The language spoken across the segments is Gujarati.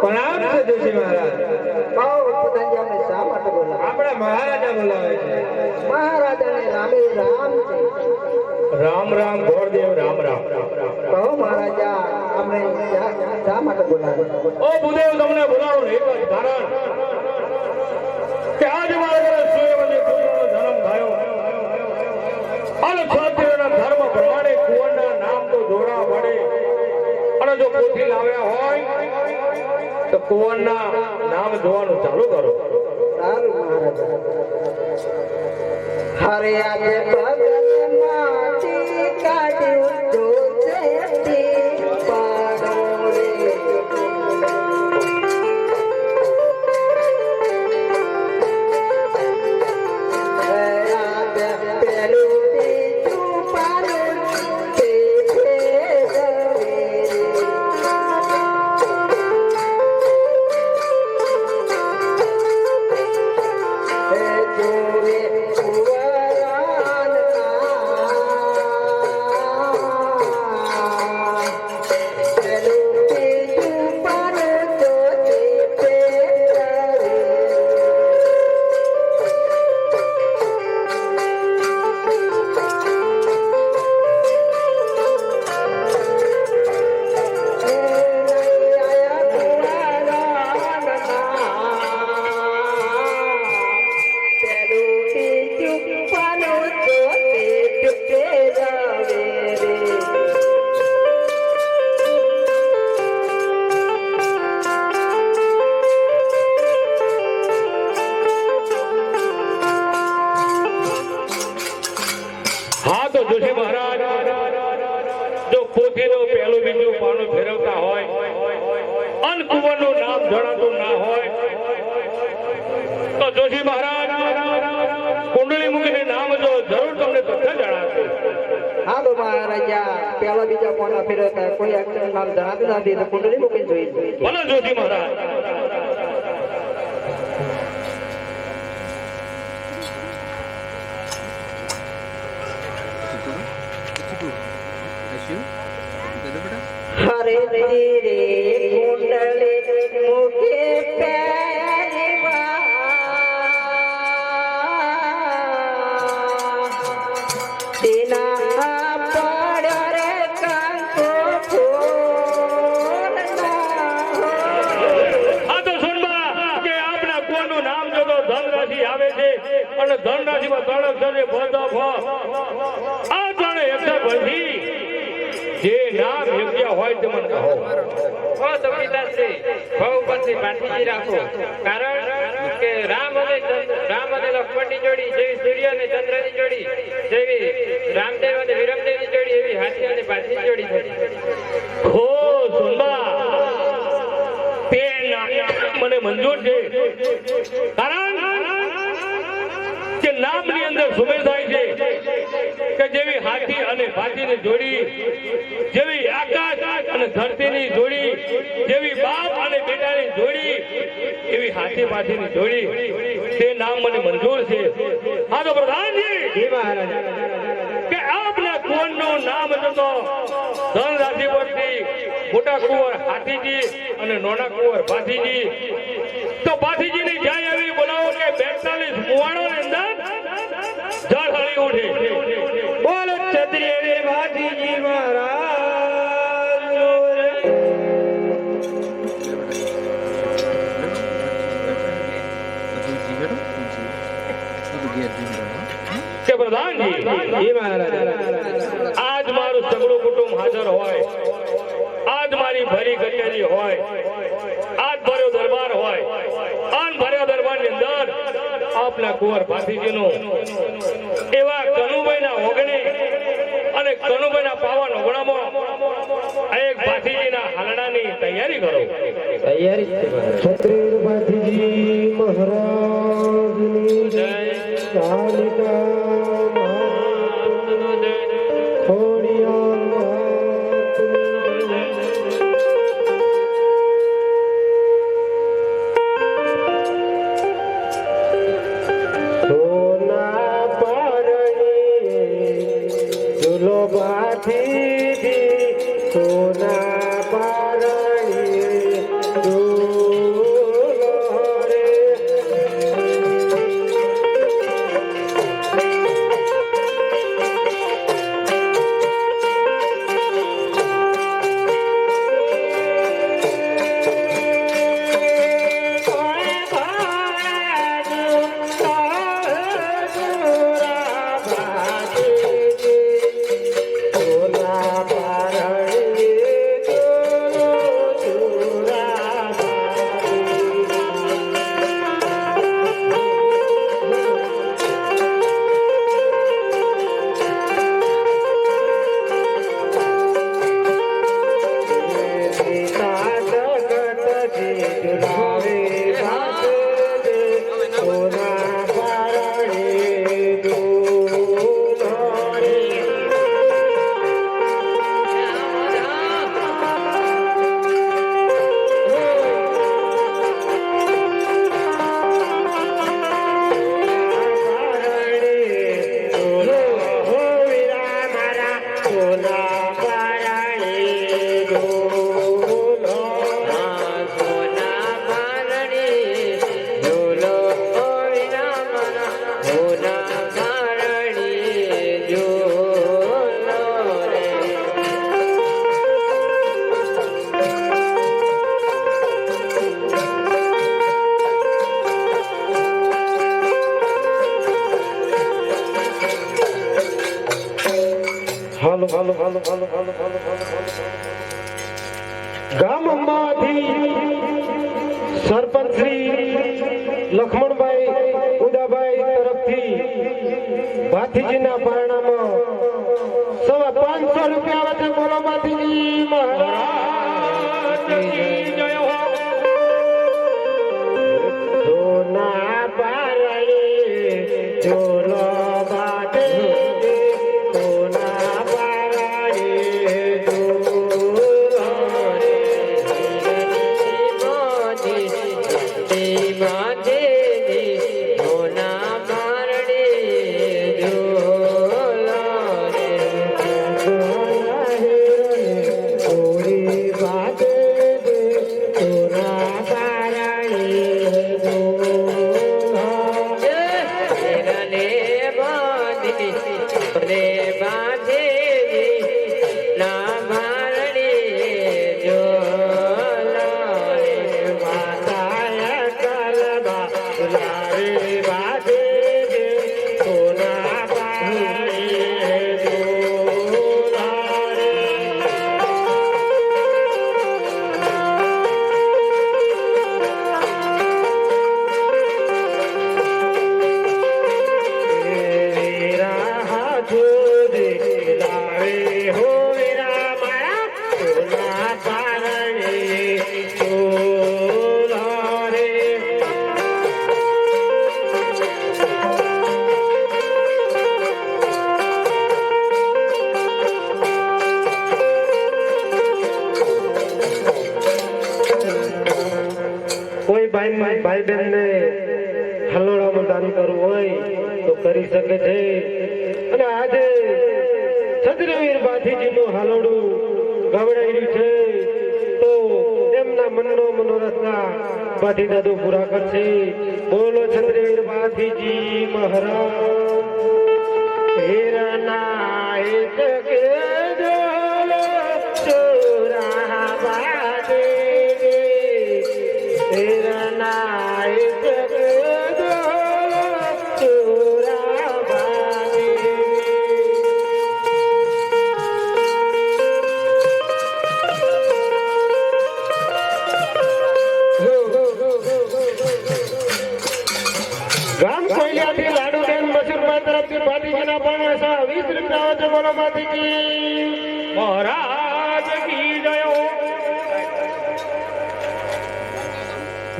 પ્રણામ સદુજી મહારાજ આવો પતંજલિ અમને મહારાજાને રામે રામ છે. રામ રામ રામ રામ. મહારાજા ઓ ભૂદેવ, તમને બોલાવો ને, એક કારણ કે આજ મારા ઘરે સૂર્યવંતી ધર્મ પ્રમાણે કુંવરના નામ તો જોડા પડે. અને જો કોથી લાવ્યા હોય તો કુંવરના નામ જોવાનું ચાલુ કરો. સારું મહારાજા. હરે આજે ધન રાશિ આવે છે અને ધન રાશિમાં ત્રણ અક્ષર છે હોય તે મને કહો. હો તો પિતાશ્રી ભવ ઉપરથી પાઠીજી રાખો. કારણ કે રામ અને રામ અને લક્ષ્મણની જોડી, જેવી સૂર્ય અને ચંદ્રની જોડી, જેવી રામદેવ અને વિરમદેવની જોડી, એવી હાથી અને પાઠીની જોડી થઈ હો સુનબા તે મને મંજૂર છે. કારણ કે નામની અંદર સુમેર થાય છે. જેવી હાથી અને ભાતીની જોડી જેવી આકાશ અને ધરતીની જોડી જેવી બાપ અને બેટાની જોડી એવી હાથી પાથીની જોડી. તે નામ મને મંજૂર છે. હા તો પ્રધાનજી કે આપના કુંવરનું નામ જતો ધન રાશિ પરથી મોટા કુંવર હાથીજી અને નાના કુંવર ભાથીજી તો ભાથીજીની જાય એવી બોલાવો કે બેતાલીસ કુવાણોની કે પ્રધાનજી આજ મારું સગળું કુટુંબ હાજર હોય આજ મારી ભરી કચેરી હોય આજ ભર્યો દરબાર હોય આન દરબાર દરબારની અંદર આપના કુંવર ભાતીજીનું એવા કનુભાઈના ઓગણે અને કનુભાઈના પાવન ઓગણામાં આ એક ભાતીજીના હાલડાની તૈયારી કરો. છત્રીરભાતીજી મહારાજની જય. ಕಾಲಿಕಾ ગામમાંથી સરપંચ શ્રી લખમણભાઈ ઉદાભાઈ તરફથી ભાથીજીના પારણામાં સવા પાંચસો રૂપિયા વચ્ચે બોલો ભાથીજી મહારાજ. মাঝে મહારાજ કી જય.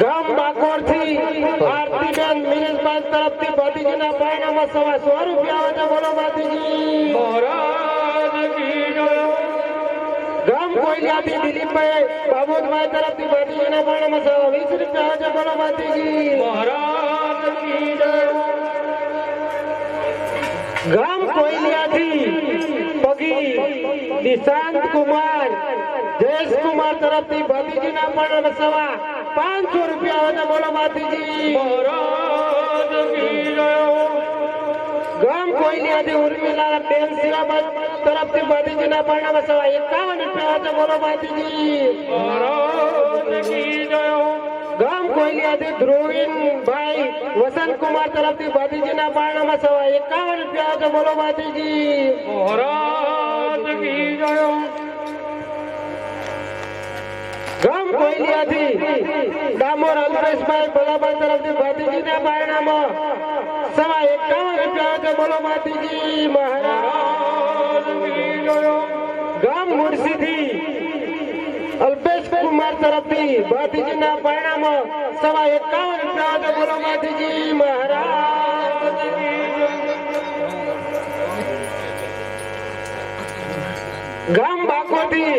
ગામ આરતીબેન ભાતીજીના પારણામાં સવા સો રૂપિયા આવે છે બોલો ભાતીજી મહારાજ કી જય. ગામ કોયલિયાથી દિલીપભાઈ બાબુભાઈ તરફથી ભાતીજીના પારણામાં સવા વીસ રૂપિયા આવે છે બોલો ભાતીજી મહારાજ ગામ કોઈલિયાથી પગી નિશાંત કુમાર, જયેશ કુમાર તરફથી ભાભીજીના પણ રસવા પાંચસો રૂપિયા હોય બોલો માતીજી ગામ કોઈલિયાથી ઉર્મિલા બેન સિલાબત તરફથી ભાભીજીના પણ રસવા એકાવન રૂપિયા હોય બોલો માતીજી ગામ કોઈલિયાથી ધ્રુવીનભાઈ વસંતકુમાર તરફથી ભાતીજીના પારણામાં સવા એકાવન રૂપિયા તો બોલો ભાતીજી. ગામ કોઈલિયાથી ડામોર અલ્પેશભાઈ ભલાભાઈ તરફથી ભાતીજીના પારણામાં સવા એકાવન રૂપિયા તો બોલો ભાતીજી. મહારાજ ગામ મુરસીથી અલ્પ કુમાર તરફથી ભાતીજીના પરિણામો સવા એકાવન રૂપિયા બોલો ભાતીજી મહારાજ. ગામ બાકોથી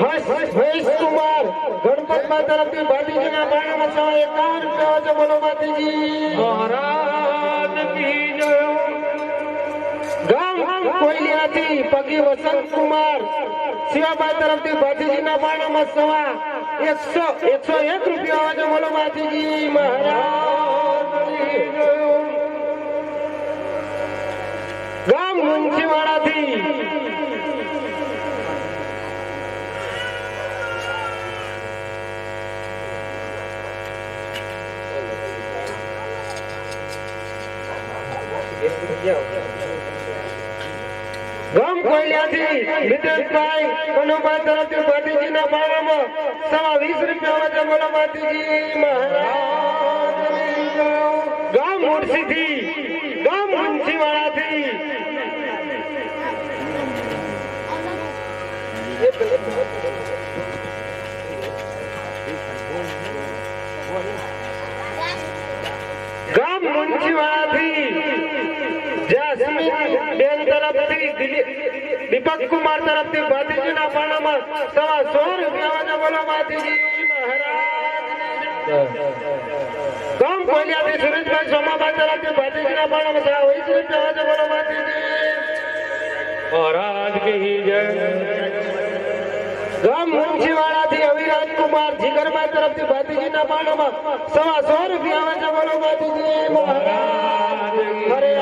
હર્ષ હર્ષ કુમાર ગણપતભાઈ તરફથી ભાતીજીના પરિણામો સવા એકાવન રૂપિયા બોલો ભાતીજી મહારાજ કી જય. ગામ કોયલિયાથી પગી વસંત કુમાર શિવાભાઈ તરફથી ભાતીજીના પારણામાં સવા એકસો એકસો એક રૂપિયા આવે છે બોલો માતીજી મહારાજ. તરફથી ભાતીજીના બાળામાં સવા વીસ રૂપિયા વચ્ચે બોલો ભાતીજી મહારાજ. ગામ મુરસીથી ગામ મુંશીવાડાથી દીપક કુમાર તરફથી ભાતીજીના પાણામાં સવા સો રૂપિયા બોલો ભાતીજી ગામ કોલિયાથી સુરેશભાઈ સોમાભાઈ તરફથી ભાતીજીના પાણામાં સવા વીસ રૂપિયા વચ્ચે બોલો ભાતીજી મહારાજ કહી જય. ગામ મુંશીવાડાથી અવિરાજ કુમાર જીગરભાઈ તરફથી ભાતીજીના પાણામાં સવા સો રૂપિયા વચ્ચે બોલો ભાતીજી મહારાજ અરે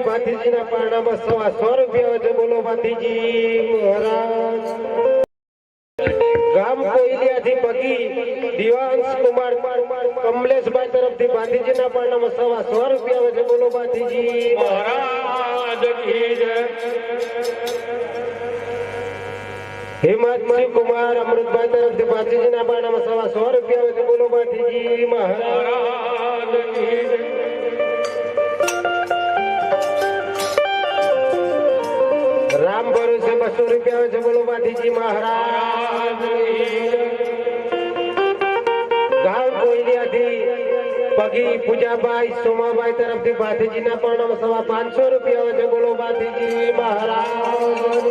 તરફથી ભાતીજીના પારણામાં સવા સો રૂપિયા વચ્ચે બોલો ભાતીજી મહારાજ. ગામ કોઈલિયાથી પગી દિવાંશ કુમાર કમલેશભાઈ તરફથી ભાતીજીના પારણામાં સવા સો રૂપિયા છે બોલો કી જય. કુમાર અમૃતભાઈ તરફથી ભાતીજીના પારણામાં સવા સો રૂપિયા છે બોલો ભાતીજી મહારાજ બસો રૂપિયા છે, બોલો ભાતીજી મહારાજ. ગામ કોઈલિયાથી પગી પૂજાભાઈ સોમાભાઈ તરફથી ભાતીજીના પણ સવા પાંચસો રૂપિયા છે, બોલો ભાતીજી મહારાજ.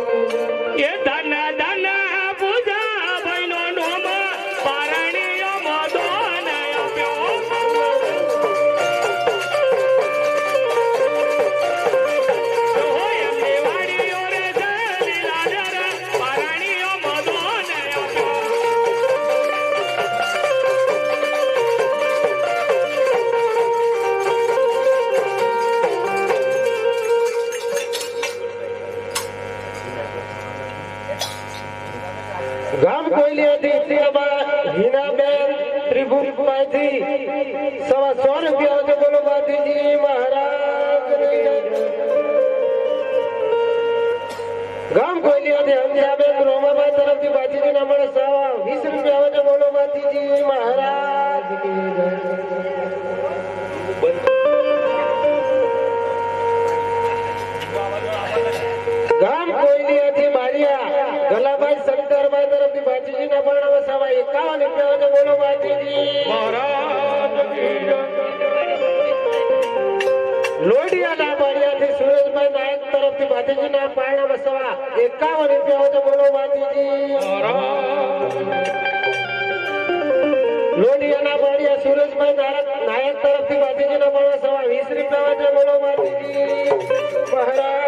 એકાવન રૂપિયા હોય તો બોલો ભાતીજી લોડિયાના બાળિયા સુરજભાઈ નાયક તરફથી ભાતીજીના પારણા સવા વીસ રૂપિયા હોય તો બોલો ભાતીજી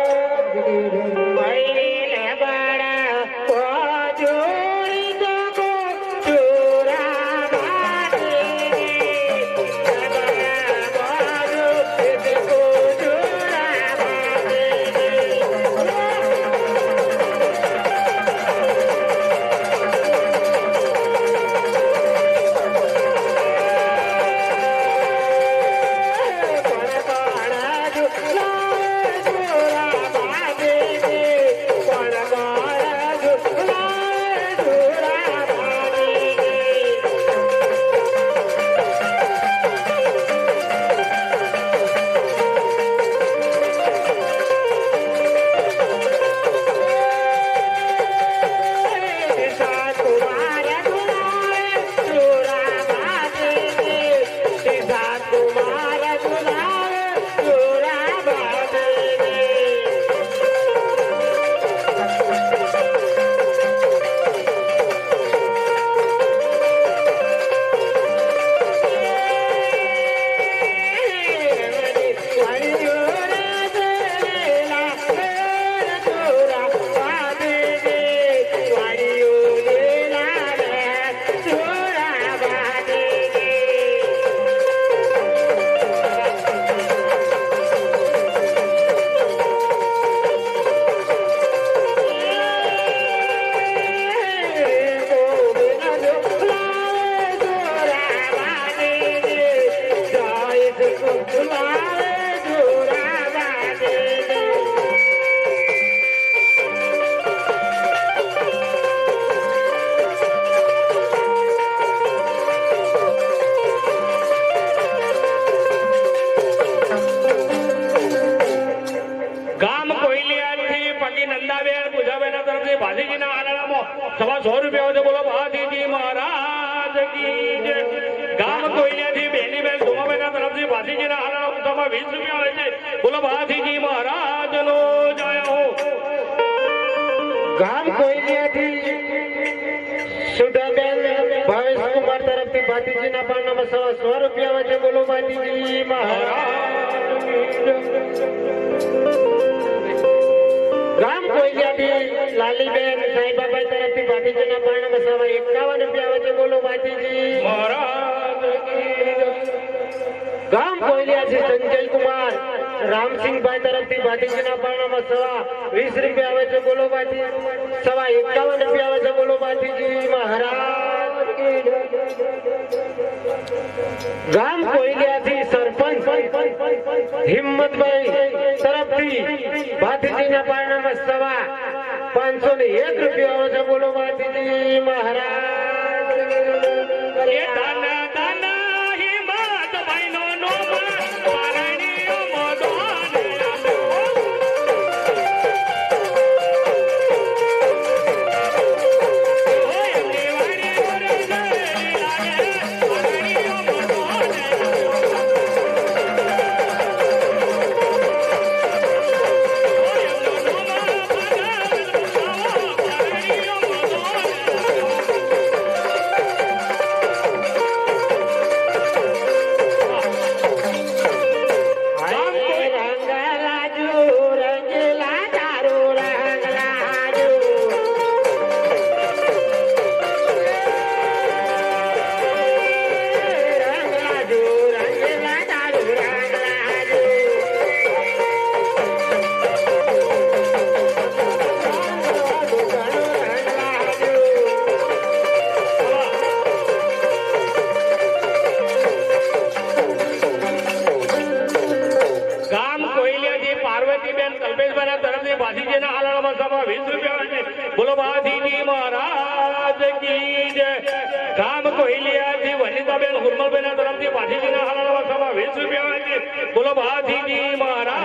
એકાવન રૂપિયા વચ્ચે બોલો ભાતીજી ગામ કી છે, સંજય કુમાર. રામસિંહભાઈ તરફથી ભાતીજીના પારણામાં સવા વીસ રૂપિયા આવે છે, બોલો ભાટી સવા એકાવન રૂપિયા આવે છે, બોલો ભાતીજી મહારાજ ગામ કોઈલિયાથી સરપંચ હિંમતભાઈ તરફથી ભાતીજીના પારણામાં સવા પાંચસો ને એક રૂપિયા આવે છે બોલો ભાતીજી મહારાજ. દાના ગામ કોઈલિયાથી પાર્વતીબેન કલ્પેશભાઈના તરફથી ભાજીજીના હાલમાં સભા વીસ રૂપિયા બોલો ભાજીજી મહારાજ કી જય. ગામ કોઈલિયાથી વનિતાબેન હુરમલભાઈના તરફથી ભાજીજીના હાલમાં સભા વીસ રૂપિયા બોલો ભાજીજી મહારાજ